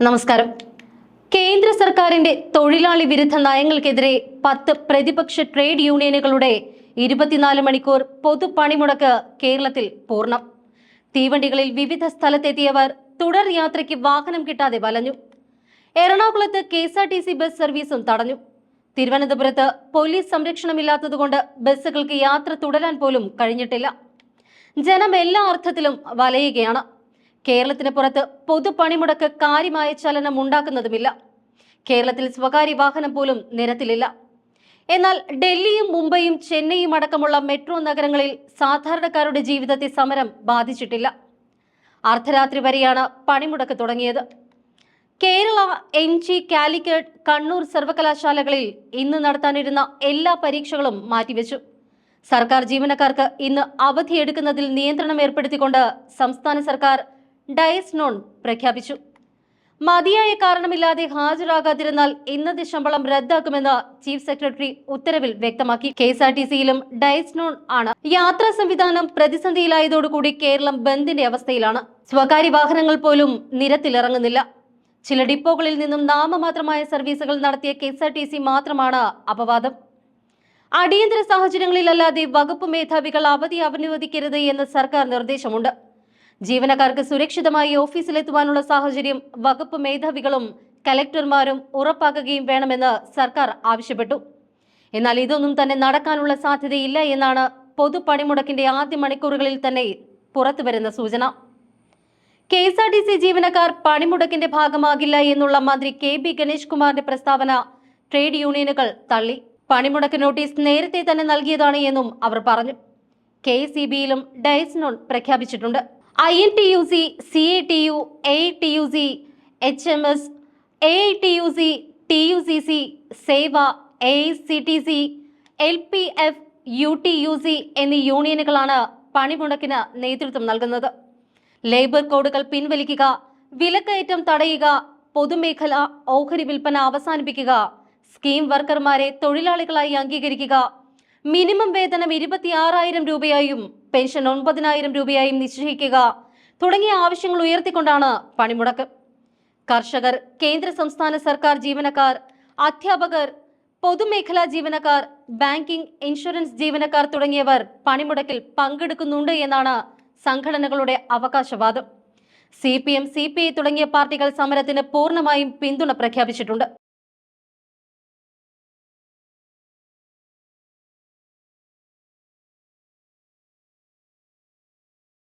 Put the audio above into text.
നമസ്കാരം. കേന്ദ്ര സർക്കാരിന്റെ തൊഴിലാളി വിരുദ്ധ നയങ്ങൾക്കെതിരെ പത്ത് പ്രതിപക്ഷ ട്രേഡ് യൂണിയനുകളുടെ ഇരുപത്തിനാല് മണിക്കൂർ പൊതു പണിമുടക്ക് കേരളത്തിൽ പൂർണം. തീവണ്ടികളിൽ വിവിധ സ്ഥലത്തെത്തിയവർ തുടർ യാത്രയ്ക്ക് വാഹനം കിട്ടാതെ വലഞ്ഞു. എറണാകുളത്ത് K S R T C bus സർവീസും തടഞ്ഞു. തിരുവനന്തപുരത്ത് പോലീസ് സംരക്ഷണമില്ലാത്തതുകൊണ്ട് ബസ്സുകൾക്ക് യാത്ര തുടരാൻ പോലും കഴിഞ്ഞിട്ടില്ല. ജനം എല്ലാ അർത്ഥത്തിലും വലയുകയാണ്. കേരളത്തിന് പുറത്ത് പൊതുപണിമുടക്ക് കാര്യമായ ചലനം ഉണ്ടാക്കുന്നതുമില്ല. കേരളത്തിൽ സ്വകാര്യ വാഹനം പോലും നിരത്തിലില്ല. എന്നാൽ ഡൽഹിയും മുംബൈയും ചെന്നൈയും അടക്കമുള്ള മെട്രോ നഗരങ്ങളിൽ സാധാരണക്കാരുടെ ജീവിതത്തെ സമരം ബാധിച്ചിട്ടില്ല. അർദ്ധരാത്രി വരെയാണ് പണിമുടക്ക് തുടങ്ങിയത്. കേരള എം ജി കാലിക്കറ്റ് കണ്ണൂർ സർവകലാശാലകളിൽ ഇന്ന് നടത്താനിരുന്ന എല്ലാ പരീക്ഷകളും മാറ്റിവെച്ചു. സർക്കാർ ജീവനക്കാർക്ക് ഇന്ന് അവധിയെടുക്കുന്നതിൽ നിയന്ത്രണം ഏർപ്പെടുത്തിക്കൊണ്ട് സംസ്ഥാന സർക്കാർ ഡയസ് നോൺ പ്രഖ്യാപിച്ചു. മതിയായ കാരണമില്ലാതെ ഹാജരാകാതിരുന്നാൽ ഇന്നത്തെ ശമ്പളം റദ്ദാക്കുമെന്ന് ചീഫ് സെക്രട്ടറി ഉത്തരവിൽ വ്യക്തമാക്കി. കെ എസ് ആർ ടി സിയിലും ഡയസ് നോൺ ആണ് യാത്രാ സംവിധാനം പ്രതിസന്ധിയിലായതോടുകൂടി കേരളം ബന്ദിന്റെ അവസ്ഥയിലാണ്. സ്വകാര്യ വാഹനങ്ങൾ പോലും നിരത്തിലിറങ്ങുന്നില്ല. ചില ഡിപ്പോകളിൽ നിന്നും നാമമാത്രമായ സർവീസുകൾ നടത്തിയ K S R T C മാത്രമാണ് അപവാദം. അടിയന്തര സാഹചര്യങ്ങളിലല്ലാതെ വകുപ്പ് മേധാവികൾ അവധി അനുവദിക്കരുത് എന്ന് സർക്കാർ നിർദ്ദേശമുണ്ട്. ജീവനക്കാർക്ക് സുരക്ഷിതമായി ഓഫീസിലെത്തുവാനുള്ള സാഹചര്യം വകുപ്പ് മേധാവികളും കലക്ടർമാരും ഉറപ്പാക്കുകയും വേണമെന്ന് സർക്കാർ ആവശ്യപ്പെട്ടു. എന്നാൽ ഇതൊന്നും തന്നെ നടക്കാനുള്ള സാധ്യതയില്ല എന്നാണ് പൊതുപണിമുടക്കിന്റെ ആദ്യ മണിക്കൂറുകളിൽ തന്നെ പുറത്തുവരുന്ന സൂചന. K S R T C ജീവനക്കാർ പണിമുടക്കിന്റെ ഭാഗമാകില്ല എന്നുള്ള മന്ത്രി കെ ബി ഗണേഷ് കുമാറിന്റെ പ്രസ്താവന ട്രേഡ് യൂണിയനുകൾ തള്ളി. പണിമുടക്ക് നോട്ടീസ് നേരത്തെ തന്നെ നൽകിയതാണ് എന്നും അവർ പറഞ്ഞു. കെ സി ബിയിലും ഡയസ്നോൺ പ്രഖ്യാപിച്ചിട്ടുണ്ട്. I N T U C C A T U A T U C H M S A T U C T U C C Sewa A C T C L P F U T U C എന്നീ യൂണിയനുകളാണ് പണിമുടക്കിന് നേതൃത്വം നൽകുന്നത്. Labour കോഡുകൾ പിൻവലിക്കുക വിലക്കയറ്റം തടയുക പൊതുമേഖല ഓഹരി വിൽപ്പന അവസാനിപ്പിക്കുക സ്കീം വർക്കർമാരെ തൊഴിലാളികളായി അംഗീകരിക്കുക മിനിമം വേതനം ഇരുപത്തിയാറായിരം രൂപയായും പെൻഷൻ ഒൻപതിനായിരം രൂപയായും നിശ്ചയിക്കുക. തുടങ്ങിയ ആവശ്യങ്ങൾ ഉയർത്തിക്കൊണ്ടാണ് പണിമുടക്ക്. കർഷകർ കേന്ദ്ര സംസ്ഥാന സർക്കാർ ജീവനക്കാർ അധ്യാപകർ പൊതുമേഖലാ ജീവനക്കാർ ബാങ്കിംഗ് ഇൻഷുറൻസ് ജീവനക്കാർ തുടങ്ങിയവർ പണിമുടക്കിൽ പങ്കെടുക്കുന്നുണ്ട് എന്നാണ് സംഘടനകളുടെ അവകാശവാദം. C P M C P I തുടങ്ങിയ പാർട്ടികൾ സമരത്തിന് പൂർണമായും പിന്തുണ പ്രഖ്യാപിച്ചിട്ടുണ്ട്.